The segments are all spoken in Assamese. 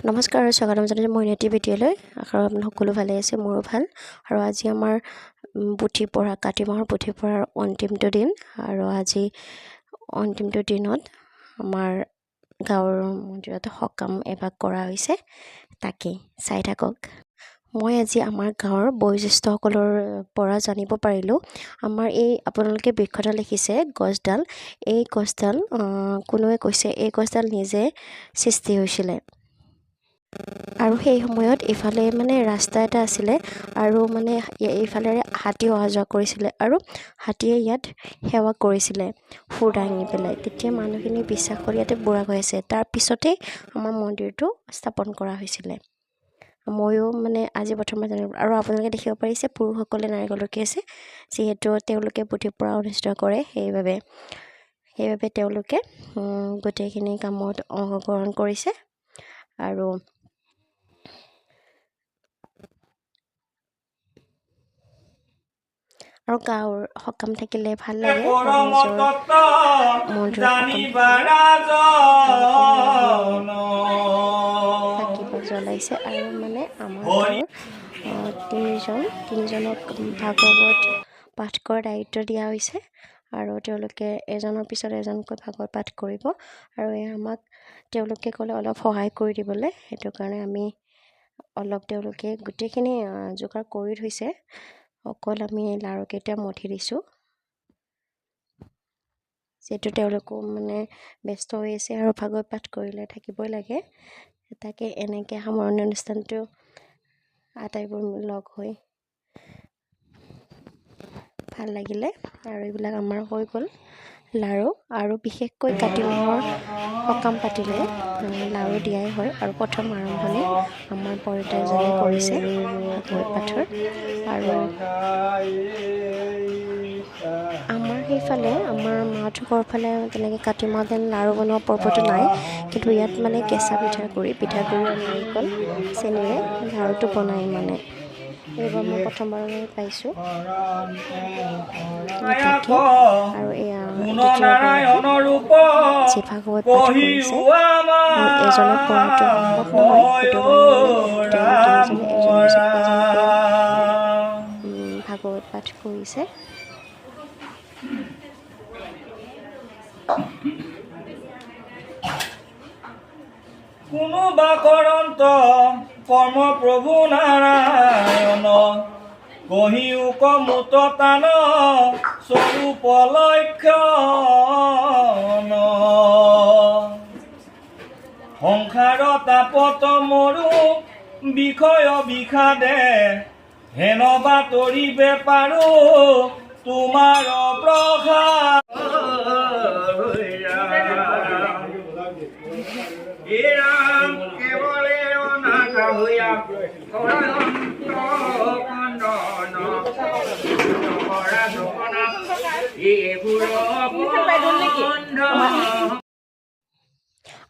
নমস্কাৰ আৰু স্বাগতম জনাইছোঁ মই নেতি ভিডিঅ'লৈ। আশা কৰোঁ আপুনি সকলো ভালে আছে মোৰো ভাল। আৰু আজি আমাৰ পুথি পঢ়া কাতি মাহৰ পুথি পঢ়াৰ অন্তিমটো দিন। আৰু আজি অন্তিমটো দিনত আমাৰ গাঁৱৰ মন্দিৰত সকাম এভাগ কৰা হৈছে তাকেই চাই থাকক। মই আজি আমাৰ গাঁৱৰ বয়োজ্যেষ্ঠসকলৰ পৰা জানিব পাৰিলোঁ। আমাৰ এই আপোনালোকে বৃক্ষডাল দেখিছে গছডাল। এই গছডাল কোনোৱে কৈছে এই গছডাল নিজে সৃষ্টি হৈছিলে। আৰু সেই সময়ত এইফালে মানে ৰাস্তা এটা আছিলে আৰু মানে এইফালেৰে হাতী অহা যোৱা কৰিছিলে আৰু হাতীয়ে ইয়াত সেৱা কৰিছিলে সুৰ দাঙি পেলাই। তেতিয়া মানুহখিনি বিশ্বাস কৰি ইয়াতে বুঢ়া হৈ আছে। তাৰ পিছতেই আমাৰ মন্দিৰটো স্থাপন কৰা হৈছিলে। ময়ো মানে আজি প্ৰথমবাৰ জানিলোঁ আৰু আপোনালোকে দেখিব পাৰিছে পুৰুষসকলে নাৰিকল ৰুকি আছে যিহেতু তেওঁলোকে পুথিৰ পৰা অনুষ্ঠিত কৰে সেইবাবে। সেইবাবে তেওঁলোকে গোটেইখিনি কামত অংশগ্ৰহণ কৰিছে। আৰু আৰু গাঁৱৰ সকাম থাকিলে ভাল লাগে আৰু পৰম নিজৰ তত্ত্ব মন্দিৰৰ জানিবা সকাম ৰাজন চাকি বা জ্বলাইছে আৰু মানে আমাৰ গাঁৱৰ তিনিজন তিনিজনক ভাগৱত পাঠ কৰাৰ দায়িত্ব দিয়া হৈছে আৰু তেওঁলোকে এজনৰ পিছত এজনকৈ ভাগৱত পাঠ কৰিব আৰু এই আমাক তেওঁলোকে ক'লে অলপ সহায় কৰি দিবলৈ। সেইটো কাৰণে আমি অলপ তেওঁলোকে গোটেইখিনি যোগাৰ কৰি থৈছে। অকল আমি লাৰুকেইটা মঠি দিছোঁ। যিহেতু তেওঁলোকো মানে ব্যস্ত হৈ আছে আৰু ভাগৱত পাঠ কৰিলে থাকিবই লাগে তাকে এনেকৈ সামৰণি অনুষ্ঠানটো আটাইবোৰ লগ হৈ ভাল লাগিলে। আৰু এইবিলাক আমাৰ হৈ গ'ল লাৰু আৰু বিশেষকৈ কাতি মাহৰ সকাম পাতিলে লাৰু দিয়াই হয় আৰু প্ৰথম আৰম্ভণি আমাৰ বৰদেউতাজনে কৰিছে ভাগৱত পাঠৰ আৰু আমাৰ সেইফালে আমাৰ মাহঁতৰ ফালে তেনেকৈ কাতি মাহত যেন লাৰু বনোৱা পৰ্বটো নাই কিন্তু ইয়াত মানে কেঁচা পিঠাগুড়ি পিঠাগুড়ি নাৰিকল চেনিৰে লাৰুটো বনাই মানে। এইবাৰ মই প্ৰথমবাৰলৈ পাইছোঁ। আৰু এয়া দ্বিতীয়বাৰ নাৰায়ণ ৰূপ যি ভাগৱত পাঠ কৰিছে কহিও মোৰ এজনে পঢ়াটো সম্ভৱ নহয় সেইটো কাৰণে তেওঁ তিনিজনে এজনে পিছত এজনকৈ ভাগৱত পাঠ কৰিছে। কোনোবা কৰন্ত কৰ্ম প্ৰভু নাৰায়ণ কহিও কমুত তান স্বৰূপ লক্ষণ। সংসাৰ তাপত মৰু বিষয় বিষাদে, হেন বাতৰি বেপাৰো তোমাৰ প্ৰসাদ হে ৰাম কেৱলে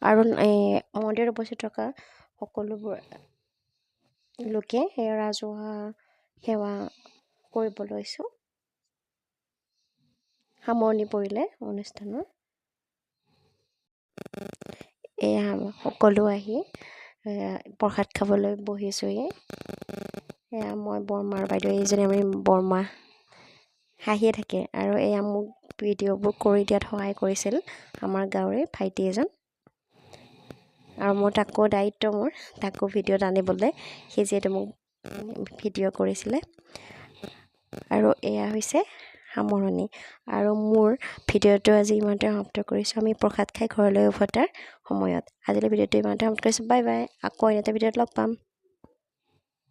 আৰু মন্দিৰত উপস্থিত থকা সকলোবোৰ লোকে সেই ৰাজহুৱা সেৱা কৰিব লৈছোঁ। সামৰণি পৰিলে অনুষ্ঠানৰ। এয়া সকলো আহি প্ৰসাদ খাবলৈ বহিছোঁহি। এয়া মই বৰমা আৰু বাইদেউ এইজনী আমি বৰমা হাঁহিয়ে থাকে আৰু এয়া মোক ভিডিঅ'বোৰ কৰি দিয়াত সহায় কৰিছিল আমাৰ গাঁৱৰে ভাইটি এজন। আৰু মোৰ তাকো দায়িত্ব মোৰ তাকো ভিডিঅ'ত আনিবলৈ সি যিহেতু মোক ভিডিঅ' কৰিছিলে। আৰু এয়া হৈছে সামৰণি। আৰু মোৰ ভিডিঅ'টো আজি ইমানতে সমাপ্ত কৰিছোঁ। আমি প্ৰসাদ খাই ঘৰলৈ উভতাৰ সময়ত। আজিলৈ ভিডিঅ'টো ইমানতে সমাপ্ত কৰিছোঁ। Bye bye. আকৌ এটা ভিডিঅ'ত লগ পাম।